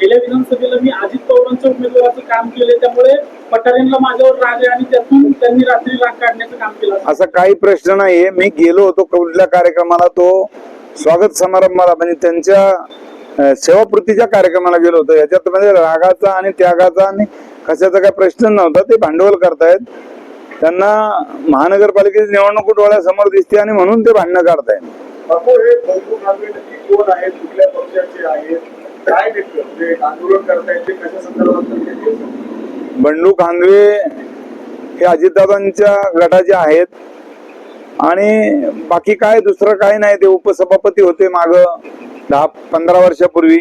गेल्या विधानसभेला मी अजित पवारांच्या उमेदवाराचं काम केले त्यामुळे पठारेंना माझ्यावर राग आहे आणि त्यातून त्यांनी रात्री राग काढण्याचं काम केलं. असं असा काही प्रश्न नाहीये. मी गेलो होतो कुठल्या कार्यक्रमाला तो स्वागत समारंभाला म्हणजे त्यांच्या सेवापूर्तीच्या कार्यक्रमाला गेलो होतो. याच्यात म्हणजे रागाचा आणि त्यागाचा आणि कशाचा काही प्रश्न नव्हता ते भांडवल करतायत. त्यांना महानगरपालिकेची निवडणूक डोळ्यासमोर दिसते आणि म्हणून ते भांडणं काढतायत. काय म्हणजे आंदोलन कशा संदर्भात करतायत? बंडू खांदवे हे अजितदादांच्या गटाचे आहेत. आणि बाकी काय दुसरं काय नाही ते उपसभापती होते माग दहा पंधरा वर्षापूर्वी.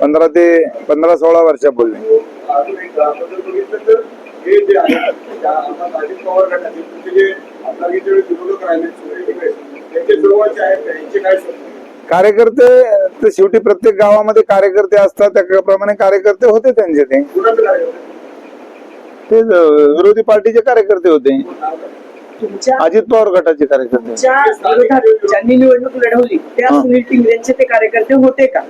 पंधरा ते पंधरा सोळा वर्षापूर्वी. पवार कार्यकर्ते तर शेवटी प्रत्येक गावामध्ये कार्यकर्ते असतात त्याप्रमाणे कार्यकर्ते होते त्यांचे ते. विरोधी पार्टीचे कार्यकर्ते होते. अजित पवार गटाचे कार्यकर्ते. ज्यांनी निवडणूक लढवली त्या. सुनील टिंगरेंचे ते कार्यकर्ते होते का?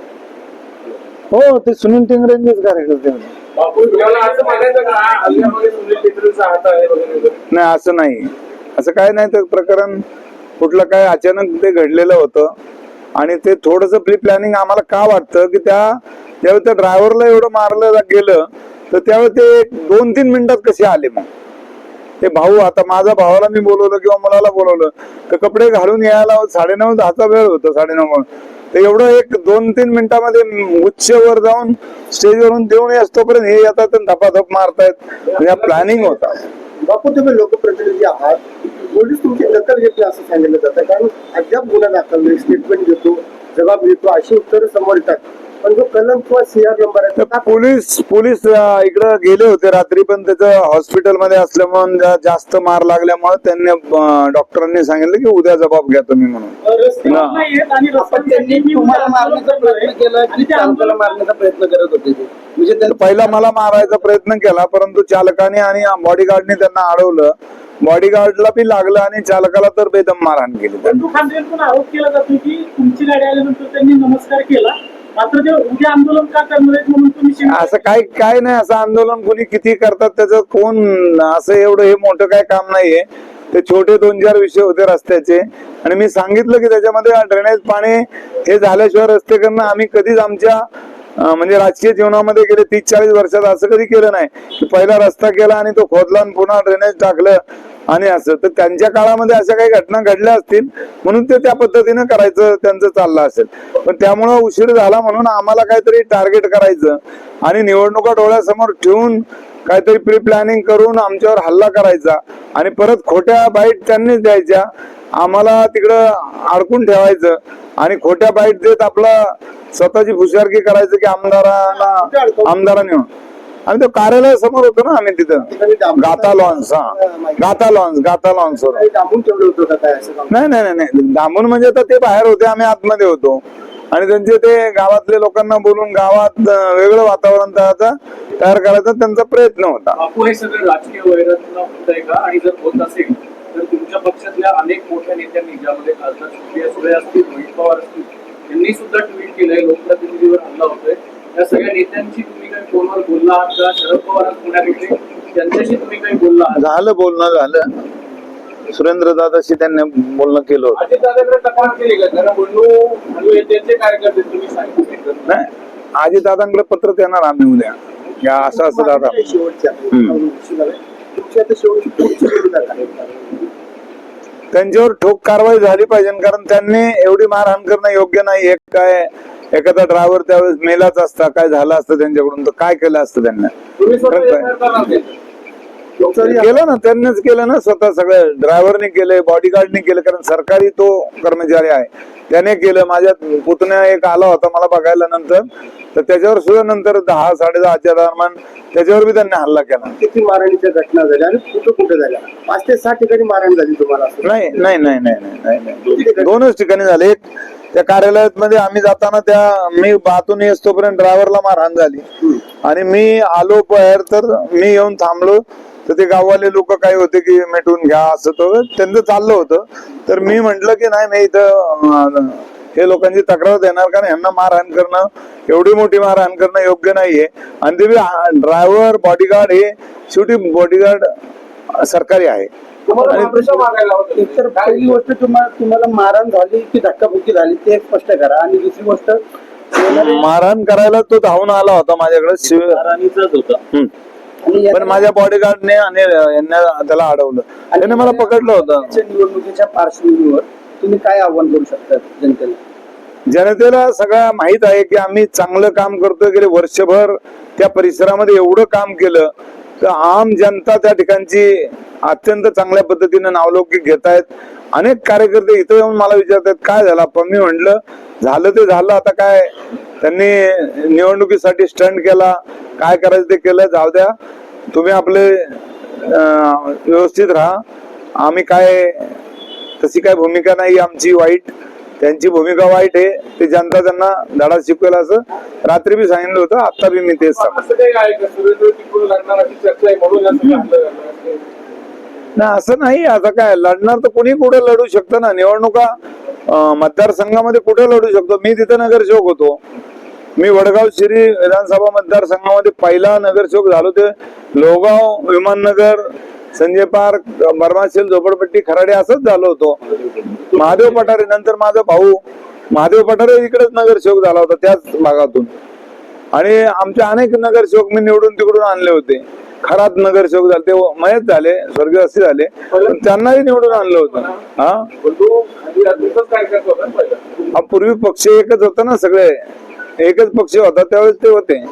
हो ते सुनील टिंगरेंचेच कार्यकर्ते होते. बापू तुम्हाला असं म्हणायचं का? हल्ल्यामध्ये सुनील टिकरेचा हात आहे वगैरे वगैरे. नाही असं नाही. असं काय नाही तर प्रकरण कुठलं काय अचानक ते घडलेलं होतं. आणि ते थोडस प्री प्लॅनिंग आम्हाला का वाटतं की त्या ज्यावेळी त्या ड्रायव्हरला एवढं मारलं गेलं तर त्यावेळी ते दोन तीन मिनिटात कसे आले मग? ते भाऊ आता माझ्या भावाला मी बोलवलं किंवा मुलाला बोलवलं तर कपडे घालून यायला साडेनऊ दहाचा वेळ होता साडेनऊ. तर एवढं एक दोन तीन मिनिटामध्ये उच्चवर जाऊन स्टेजवरून देऊन असतोपर्यंत हे येतात धपाधप मारतायत. म्हणजे या प्लॅनिंग होता. बापू तुम्ही लोकप्रतिनिधी आहात. पोलीस तुमची दखल घेतली असं सांगितलं जातं. कारण अद्याप गुन्हा दाखल स्टेटमेंट घेतो जबाब घेतो अशी उत्तरं समोर येतात. पण जो कलम किंवा सीआर नंबर आहे तर पोलीस पोलीस अं, इकडं गेले होते रात्री पण त्याचं हॉस्पिटलमध्ये असल्यामुळे जा- जास्त मार लागल्यामुळे त्यांनी अं, डॉक्टरांनी सांगितलं की उद्या जबाब घ्या तुम्ही म्हणून रस्ते ना. नाहीयेत आणि आपण त्यांनी रस्त्यांसाठी मी तुम्हाला उद्या आंदोलन मारण्याचा करणार आहे. प्रयत्न केला आणि की ते चालकाला आंदोलन मारण्याचा प्रयत्न करत होते ते म्हणजे तर त्यांनी पहिला मला मारायचा प्रयत्न केला परंतु चालकाने आणि बॉडीगार्डने त्यांना अडवलं बॉडीगार्डला बी लागलं आणि चालकाला तर बेदम मारहाण केली त्यांनी. बंधू खांदेकडून आरोप केला जातो की तुमची गाडी आल्यानंतर त्यांनी नमस्कार केला मात्र ते उद्या आंदोलन का करणार आहेत म्हणून तुम्ही असं काय काय नाही असं आंदोलन कोणी किती करतात त्याचं कोण असं एवढं हे मोठं काय काम नाहीये. ते छोटे दोन चार विषय होते रस्त्याचे. आणि मी सांगितलं की त्याच्यामध्ये ड्रेनेज पाणी हे झाल्याशिवाय रस्ते करणं आम्ही कधीच आमच्या म्हणजे राजकीय जीवनामध्ये गेले तीस चाळीस वर्षात असं कधी केलं नाही. की पहिला रस्ता केला आणि तो खोदला आणि पुन्हा ड्रेनेज टाकलं. आणि असं तर त्यांच्या काळामध्ये अशा काही घटना घडल्या असतील म्हणून ते त्या पद्धतीनं करायचं त्यांचं चाललं असेल. पण त्यामुळं उशीर झाला म्हणून आम्हाला काहीतरी टार्गेट करायचं आणि निवडणुका डोळ्यासमोर ठेवून काहीतरी प्री प्लॅनिंग करून आमच्यावर हल्ला करायचा आणि परत खोट्या बाईट त्यांनीच द्यायच्या. आम्हाला तिकडं अडकून ठेवायचं आणि खोट्या बाईट देत आपला स्वतःची फुशारकी करायचं की आमदाराला आमदाराने आम्ही तो कार्यालयासमोर होतो ना आम्ही तिथं. गाता लॉन्स हा. गाता लॉन्स गाता लॉन्स? नाही नाही नाही, नाही. डांबून म्हणजे आता ते बाहेर होते आम्ही आतमध्ये होतो. आणि त्यांचे ते गावातले लोकांना बोलून गावात वेगळं वातावरण तयार तयार करायचा त्यांचा प्रयत्न होता. बापू हे सगळं राजकीय वैरातनं होत आहे का? आणि जर होत असेल तर तुमच्या पक्षातल्या अनेक मोठ्या नेत्यांनी ज्यामध्ये खासदार सुप्रिया सुळे असतील रोहित पवार असतील यांनी सुद्धा ट्विट केलंय लोकप्रतिनिधीवर हल्ला होतोय. या सगळ्या नेत्यांची तुम्ही काही फोनवर बोलला आहात का? शरद पवार त्यांच्याशी तुम्ही काही बोलला झालं बोलणं झालं. सुरेंद्र दादाशी त्यांनी बोलणं केलं होतं. अजित दादाकडे तक्रार केली का? कारण बंडू हलवे त्यांचे कार्यकर्ते तुम्ही सांगितले नाही आजी दादांकडे पत्र देणार आम्ही उद्या. या असं असं दादा? त्यांच्यावर ठोक कारवाई झाली पाहिजे कारण त्यांनी एवढी मारहाण करणं योग्य नाही. एक काय एखादा ड्रायव्हर त्यावेळेस मेलाच असता काय झालं असतं त्यांच्याकडून तर काय केलं असतं त्यांना. केलं ना त्यांनीच केलं ना स्वतः सगळं ड्रायव्हरने केलं बॉडीगार्डने केलं कारण सरकारी तो कर्मचारी आहे. त्याने केलं. माझ्या पुतण्या एक आला होता मला बघायला नंतर. तर त्याच्यावर सुद्धा नंतर दहा साडे दहाच्या दरम्यान त्याच्यावर बी त्यांनी हल्ला केला. किती मारहाणीच्या घटना झाल्या आणि कुठं कुठं झाल्या? पाच ते सहा ठिकाणी मारहाण झाली तुम्हाला नाही नाही नाही नाही नाही नाही नाही. दोनच ठिकाणी झाले. एक त्या कार्यालयात मध्ये आम्ही जाताना त्या मी बातून येतोपर्यंत ड्रायव्हरला मारहाण झाली. आणि मी आलो बाहेर तर मी येऊन थांबलो. तर ते गाववाले लोक काय होते की मिटून घ्या असं तो त्यांचं चाललं होतं. तर मी म्हंटल की नाही मी इथं हे लोकांची तक्रार देणार कारण यांना मारहाण करणं एवढी मोठी मारहाण करणं योग्य नाहीये. आणि ते ड्रायव्हर बॉडीगार्ड हे शेवटी बॉडीगार्ड सरकारी आहे. तर पहिली गोष्ट तुम्हाला तुम्हाला मारहाण झाली की धक्काबुक्की झाली ते स्पष्ट करा. आणि दुसरी गोष्ट मारहाण करायला तो धावून आला होता माझ्याकडे. शिव हम्म. पण माझ्या बॉडीगार्डने आणि यांना त्याला अडवलं. त्याने मला पकडलं होतं. निवडणुकीच्या पार्श्वभूमीवर तुम्ही काय आव्हान करू शकता जनतेला? जनतेला सगळं माहीत आहे की आम्ही चांगलं काम करतोय गेले वर्षभर त्या परिसरामध्ये एवढं काम केलं तर आम जनता त्या ठिकाणची अत्यंत चांगल्या पद्धतीने नावलौकिक घेत आहेत अनेक कार्यकर्ते इथं येऊन मला विचारतात काय झालं? पण मी म्हटलं झालं ते झालं आता काय? त्यांनी निवडणुकीसाठी स्टंट केला. काय करायचं ते केलं जाऊ द्या. तुम्ही आपले व्यवस्थित राहा. आम्ही काय तशी काय भूमिका नाही आमची वाईट. त्यांची भूमिका वाईट आहे. ते जनता त्यांना धडा शिकवेल असं. रात्री बी सांगितलं होतं आता बी मी तेच सांगतो. असं. नाही असं नाही. आता काय लढणार तर कुणी कुठे लढू शकतं ना? निवडणुका मतदारसंघामध्ये कुठे लढू शकतो? मी तिथं नगरसेवक होतो. मी वडगाव शिरी विधानसभा मतदारसंघामध्ये पहिला नगरसेवक झालो ते लोहगाव विमाननगर संजय पार्क बर्माशील झोपडपट्टी खराडे असंच झालो होतो. महादेव पठारे नंतर माझा भाऊ. महादेव पठारे इकडेच नगरसेवक झाला होता त्याच भागातून. आणि आमचे अनेक नगरसेवक मी निवडून तिकडून आणले होते. खरात नगरसेवक झाले ते मयत झाले स्वर्गीय असे झाले पण त्यांनाही निवडून आणलं होतं. हा पूर्वी पक्ष एकच होता ना सगळे. एकच पक्ष होता त्यावेळेस ते होते.